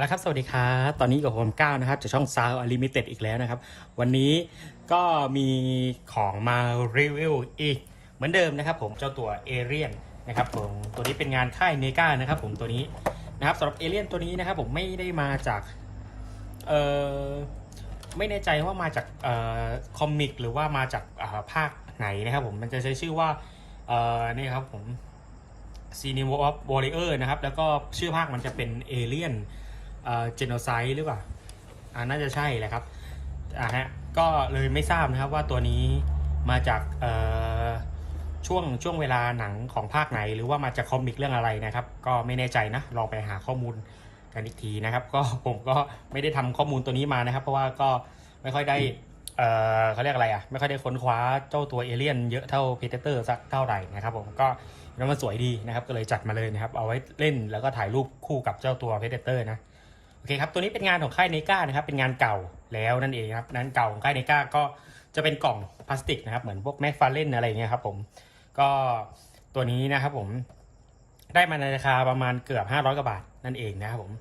แล้วครับ สวัสดีครับตอนนี้กับผมก้าวนะครับจากช่อง Sound Unlimited อีกแล้วนะครับ วันนี้ก็มีของมารีวิวอีกเหมือนเดิมนะครับ ผมเจ้าตัวเอเรียนนะครับผมตัวนี้เป็นงานค่ายเนกานะครับ ผมตัวนี้นะครับสำหรับเอเรียนตัวนี้นะครับ ผมไม่ได้มาจากเอ่อไม่แน่ใจว่ามาจากเอ่อคอมิกหรือว่ามาจากอ่าภาคไหนนะครับ ผมมันจะใช้ชื่อว่าเอ่อนี่ครับผมซีนิวอฟวอริเออร์นะครับ แล้วก็ชื่อภาคมันจะเป็นเอเลียน เจโนไซด์หรือเปล่าอ่าน่าจะใช่แหละครับอ่าฮะก็เลยไม่ทราบนะครับว่าตัวนี้มาจากช่วงช่วงเวลาหนังของภาคไหน หรือว่ามาจากคอมิกเรื่องอะไรนะครับ ก็ไม่แน่ใจนะลองไปหาข้อมูลกันอีกทีนะครับ ก็ผมก็ไม่ได้ทำข้อมูลตัวนี้มานะครับ เพราะว่าก็ไม่ค่อยได้เอ่อเขาเรียกอะไรอะ ไม่ค่อยได้ค้นคว้าเจ้าตัวเอเลี่ยนเยอะเท่าเพเตอร์สักเท่าไหร่นะครับผมก็แล้วมันสวยดีนะครับ ก็เลยจัดมาเลยนะครับ เอาไว้เล่นแล้วก็ถ่ายรูปคู่กับเจ้าตัวเพเดเตอร์นะ โอเคครับตัวนี้เป็นงานของค่ายเนกานะครับเป็นงานเก่าแล้วนั่นเองครับนั้นเก่าของค่ายเนกาก็จะเป็นกล่องพลาสติกนะครับเหมือนพวกแม็กฟาเลนอะไรเงี้ยครับผมก็ตัวนี้นะครับผมได้มาในราคาประมาณเกือบ 500กว่าบาทนั่นเองนะครับผม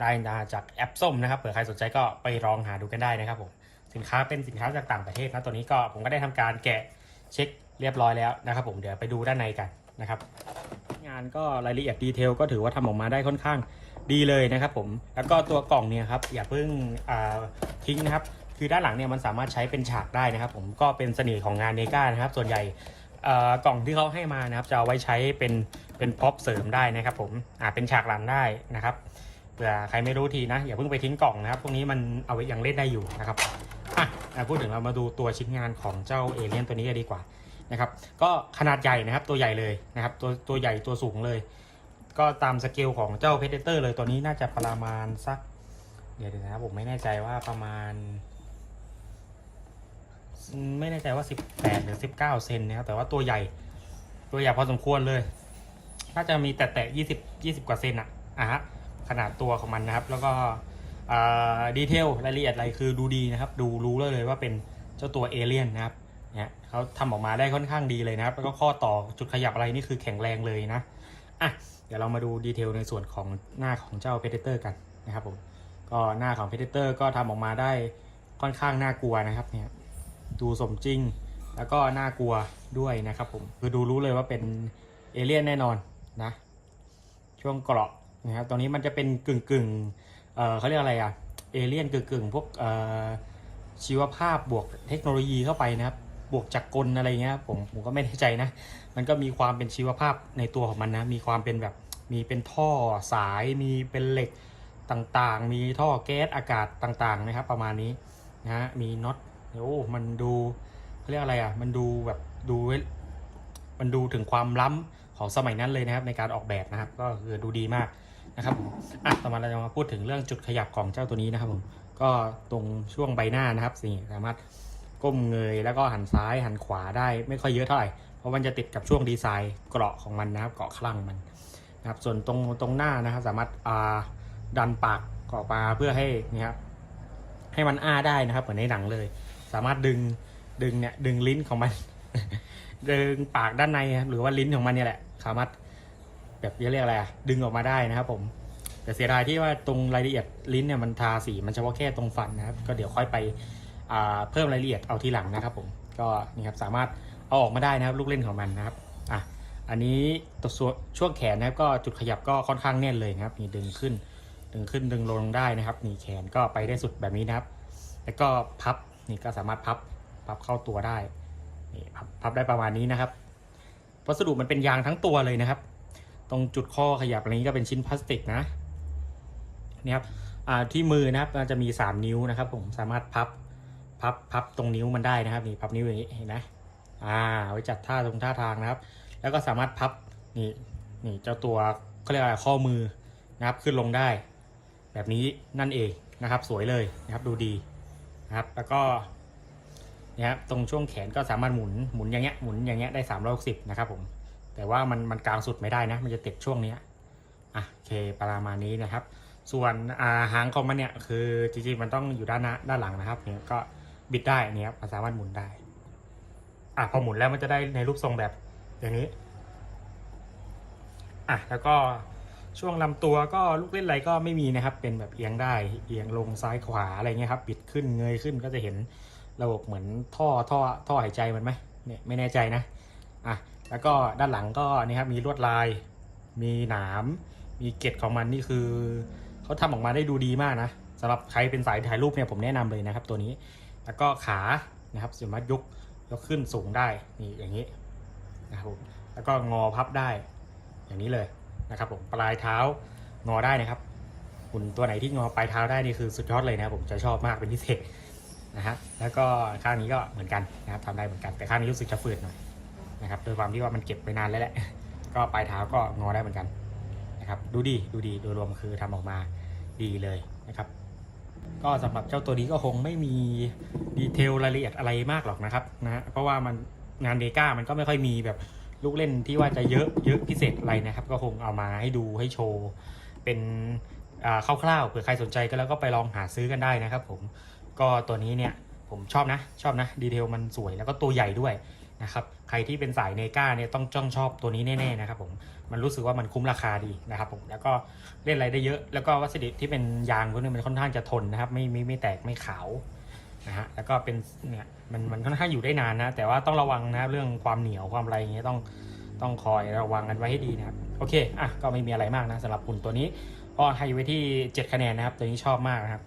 ได้มาจากแอปส้มนะครับเผื่อใครสนใจก็ไปลองหาดูกันได้นะครับผมสินค้าเป็นสินค้าจากต่างประเทศนะตัวนี้ก็ผมก็ได้ทำการแกะเช็คเรียบร้อยแล้วนะครับผมเดี๋ยวไปดูด้านในกันนะครับานก็รายละเอียดดีเทลก็ถือว่าทำออกมาได้ค่อนข้างดีเลยนะครับผมแล้วก็ตัวกล่องเนี่ยครับอย่าเพิ่งทิ้งนะครับคือด้านหลังเนี่ยมันสามารถใช้เป็นฉากได้นะครับ ผมก็เป็นเสน่ห์ของงานเนก้านะครับ ส่วนใหญ่กล่องที่เขาให้มานะครับ จะเอาไว้ใช้เป็นเป็นพ็อปเสริมได้นะครับ ผมอ่าเป็นฉากหลังได้นะครับเผื่อใครไม่รู้ทีนะอย่าเพิ่งไปทิ้งกล่องนะครับ พวกนี้มันเอาไว้ยังเล่นได้อยู่นะครับอะอะพูดถึงเรามาดูตัวชิ้นงานของเจ้าเอเลี่ยนตัวนี้กันดีกว่า นะครับ ก็ขนาดใหญ่นะครับตัวใหญ่เลยนะครับ ตัวตัวใหญ่ตัวสูงเลย ก็ตามสเกลของเจ้าเพเดเตอร์เลยตัวนี้น่าจะประมาณสัก เดี๋ยวนะครับผมไม่แน่ใจว่าประมาณ ไม่แน่ใจว่า 18 หรือ 19 เซนนะครับแต่ว่าตัวใหญ่ตัวใหญ่พอสมควรเลย น่าจะมีแต่แต่20 20กว่าเซนอะอะฮะขนาดตัวของมันนะครับ แล้วก็ดีเทลรายละเอียดอะไรคือดูดีนะครับ ดูรู้เลยว่าเป็นเจ้าตัวเอเลี่ยนนะครับ เนี่ยเขาทำออกมาได้ค่อนข้างดีเลยนะครับ แล้วก็ข้อต่อจุดขยับอะไรนี่คือแข็งแรงเลยนะอะเดี๋ยวเรามาดูดีเทลในส่วนของหน้าของเจ้า Predator กันนะครับผมก็หน้าของ Predator ก็ทำออกมาได้ค่อนข้างน่ากลัวนะครับเนี่ยดูสมจริงแล้วก็น่ากลัวด้วยนะครับผมคือดูรู้เลยว่าเป็นเอเลี่ยนแน่นอนนะ ช่วงเกราะนะครับตอนนี้มันจะเป็นกึ่งกึ่งเออเขาเรียกอะไรอะเอเลี่ยนกึ่งกึ่งพวกเออชีวภาพบวกเทคโนโลยีเข้าไปนะครับ บวกจักกลอะไรเงี้ยผมผมก็ไม่แน่ใจนะ มันก็มีความเป็นชีวภาพในตัวของมันนะ มีความเป็นแบบมีเป็นท่อสายมีเป็นเหล็กต่างๆ มีท่อแก๊สอากาศต่างๆนะครับ ประมาณนี้นะฮะมีน็อตโอ้มันดูเขาเรียกอะไรอะมันดูแบบดูเว้ยมันดูถึงความล้ำของสมัยนั้นเลยนะครับในการออกแบบนะครับ ก็คือดูดีมากนะครับผมอะต่อมาเราจะมาพูดถึงเรื่องจุดขยับของเจ้าตัวนี้นะครับผมก็ตรงช่วงใบหน้านะครับสิ่สามารถ ก้มเงยแล้วก็หันซ้ายหันขวาได้ไม่ค่อยเยอะเท่าไหร่เพราะมันจะติดกับช่วงดีไซน์เกราะของมันนะครับเกาะคลั่งมันนะครับส่วนตรงตรงหน้านะครับสามารถดันปากออกมาเพื่อให้นี่ครับให้มันอ้าได้นะครับเหมือนในหนังเลย สามารถดึงดึงเนี่ยดึงลิ้นของมัน ดึงปากด้านในครับหรือว่าลิ้นของมันเนี่ยแหละสามารถแบบเรียกอะไรดึงออกมาได้นะครับ ผมแต่เสียดายที่ว่าตรงรายละเอียดลิ้นเนี่ยมันทาสีมันเฉพาะแค่ตรงฟันนะครับ ก็เดี๋ยวค่อยไป เพิ่มรายละเอียดเอาทีหลังนะครับผมก็นี่ครับสามารถเอาออกมาได้นะครับลูกเล่นของมันนะครับอะอันนี้ตัวช่วงแขนนะครับก็จุดขยับก็ค่อนข้างแน่นเลยนะครับนี่ดึงขึ้น ดึงขึ้นดึงลงได้นะครับนี่แขนก็ไปได้สุดแบบนี้นะครับ แล้วก็พับนี่ก็สามารถพับพับเข้าตัวได้นี่พับพับได้ประมาณนี้นะครับวัสดุมันเป็นยางทั้งตัวเลยนะครับ ตรงจุดข้อขยับอะไรนี้ก็เป็นชิ้นพลาสติกนะนี่ครับที่มือนะครับจะมี 3 นิ้วนะครับ ผมสามารถพับ พับพับตรงนิ้วมันได้นะครับนี่พับนิ้วอย่างนี้เห็นไหมอ่าไว้จัดท่าตรงท่าทางนะครับ แล้วก็สามารถพับนี่นี่เจ้าตัวเขาเรียกอะไรข้อมือนะครับขึ้นลงได้ แบบนี้นั่นเองนะครับ สวยเลยนะครับดูดีนะครับแล้วก็นี่ยครับตรงช่วงแขนก็สามารถหมุนหมุนอย่างเงี้ยหมุนอย่างเงี้ยได้สามร้อยสิบนะครับผมแต่ว่ามันมันกลางสุดไม่ได้นะ มันจะติดช่วงเนี้ยอะโอเคประมาณนี้นะครับ ส่วนอ่าหางของมันเนี่ยคือจริงๆมันต้องอยู่ด้านหน้าด้านหลังนะครับเนี่ยก็ บิดได้เนี่ยครับมันสามารถหมุนได้ อะพอหมุนแล้วมันจะได้ในรูปทรงแบบอย่างนี้ อะแล้วก็ช่วงลำตัวก็ลูกเล่นอะไรก็ไม่มีนะครับ เป็นแบบเอียงได้เอียงลงซ้ายขวาอะไรเงี้ยครับ ปิดขึ้นเงยขึ้นก็จะเห็นระบบเหมือนท่อท่อท่อหายใจมันไหมเนี่ยไม่แน่ใจนะอะแล้วก็ด้านหลังก็นี่ครับมีลวดลาย มีหนาม มีเกล็ดของมันนี่คือเขาทำออกมาได้ดูดีมากนะสำหรับใครเป็นสายถ่ายรูปเนี่ยผมแนะนำเลยนะครับตัวนี้ แล้วก็ขานะครับสามารถยกยกขึ้นสูงได้นี่อย่างนี้นะครับผมแล้วก็งอพับได้อย่างนี้เลยนะครับผมปลายเท้างอได้นะครับหุ่นตัวไหนที่งอปลายเท้าได้นี่คือสุดยอดเลยนะครับผมจะชอบมากเป็นพิเศษนะฮะแล้วก็ข้างนี้ก็เหมือนกันนะครับทำได้เหมือนกันแต่ข้างนี้รู้สึกจะฝืดหน่อยนะครับโดยความที่ว่ามันเก็บไปนานแล้วแหละ ก็ปลายเท้าก็งอได้เหมือนกันนะครับ ดูดีดูดีโดยรวมคือทำออกมาดีเลยนะครับ ก็สำหรับเจ้าตัวนี้ก็คงไม่มีดีเทลรายละเอียดอะไรมากหรอกนะครับนะฮะเพราะว่ามันงานเดก้ามันก็ไม่ค่อยมีแบบลูกเล่นที่ว่าจะเยอะเยอะพิเศษอะไรนะครับ ก็คงเอามาให้ดูให้โชว์ เป็นอ่าคร่าวๆเผื่อใครสนใจก็แล้วก็ไปลองหาซื้อกันได้นะครับ ผมก็ตัวนี้เนี่ยผมชอบนะ ชอบนะดีเทลมันสวยแล้วก็ตัวใหญ่ด้วย นะครับใครที่เป็นสายเนก้าเนี่ยต้องจ้องชอบตัวนี้แน่ๆนะครับผมมันรู้สึกว่ามันคุ้มราคาดีนะครับผมแล้วก็เล่นอะไรได้เยอะแล้วก็วัสดุที่เป็นยางพวกนี้มันค่อนข้างจะทนนะครับไม่ไม่ไม่แตกไม่ขาวนะฮะแล้วก็เป็นเนี่ยมันมันค่อนข้างอยู่ได้นานนะแต่ว่าต้องระวังนะเรื่องความเหนียวความอะไรอย่างเงี้ยต้องต้องคอยระวังกันไว้ให้ดีนะครับโอเคอะก็ไม่มีอะไรมากนะสำหรับหุ่นตัวนี้ก็ให้ไว้ที่ 7 คะแนนนะครับ ตัวนี้ชอบมากนะครับ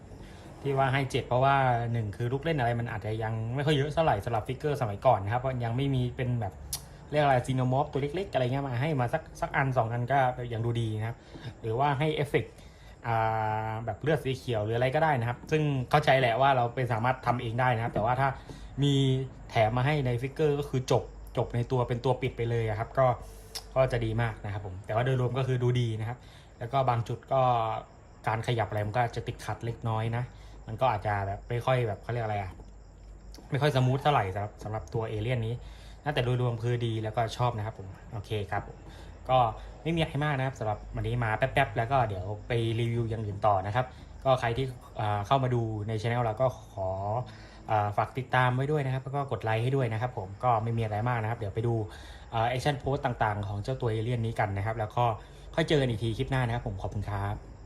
ที่ว่าให้7เพราะว่า1คือลูกเล่นอะไรมันอาจจะยังไม่ค่อยเยอะเท่าไหร่สำหรับฟิกเกอร์สมัยก่อนนะครับเพราะยังไม่มีเป็นแบบเรียกอะไรซีโนมอฟตัวเล็ก ๆ อะไรเงี้ยมาให้มาสักสักอัน2อันก็ยังดูดีนะครับ หรือว่าให้เอฟเฟกต์แบบเลือดสีเขียวหรืออะไรก็ได้นะครับ ซึ่งเข้าใจแหละว่าเราเป็นสามารถทำเองได้นะครับ แต่ว่าถ้ามีแถมมาให้ในฟิกเกอร์ก็คือจบจบในตัวเป็นตัวปิดไปเลยครับ ก็ก็จะดีมากนะครับผมแต่ว่าโดยรวมก็คือดูดีนะครับ แล้วก็บางจุดก็การขยับอะไรมันก็จะติดขัดเล็กน้อยนะ มันก็อาจจะแบบไม่ค่อยแบบเขาเรียกอะไรอะไม่ค่อยสมูทเท่าไหร่สำหรับสำหรับตัวเอเลี่ยนนี้นะแต่โดยรวมคือดีแล้วก็ชอบนะครับผมโอเคครับก็ไม่มีอะไรมากนะครับสำหรับวันนี้มาแป๊บๆ แล้วก็เดี๋ยวไปรีวิวอย่างอื่นต่อนะครับ ก็ใครที่เข้ามาดูในช anel เราก็ขอฝากติดตามไว้ด้วยนะครับ แล้วก็กดไลค์ให้ด้วยนะครับผมก็ไม่มีอะไรมากนะครับ เดี๋ยวไปดูแอคชั่นโพสต่างๆ ของเจ้าตัวเอเลี่ยนนี้กันนะครับ แล้วก็ค่อยเจอกันอีกทีคลิปหน้านะครับผมขอบคุณครับ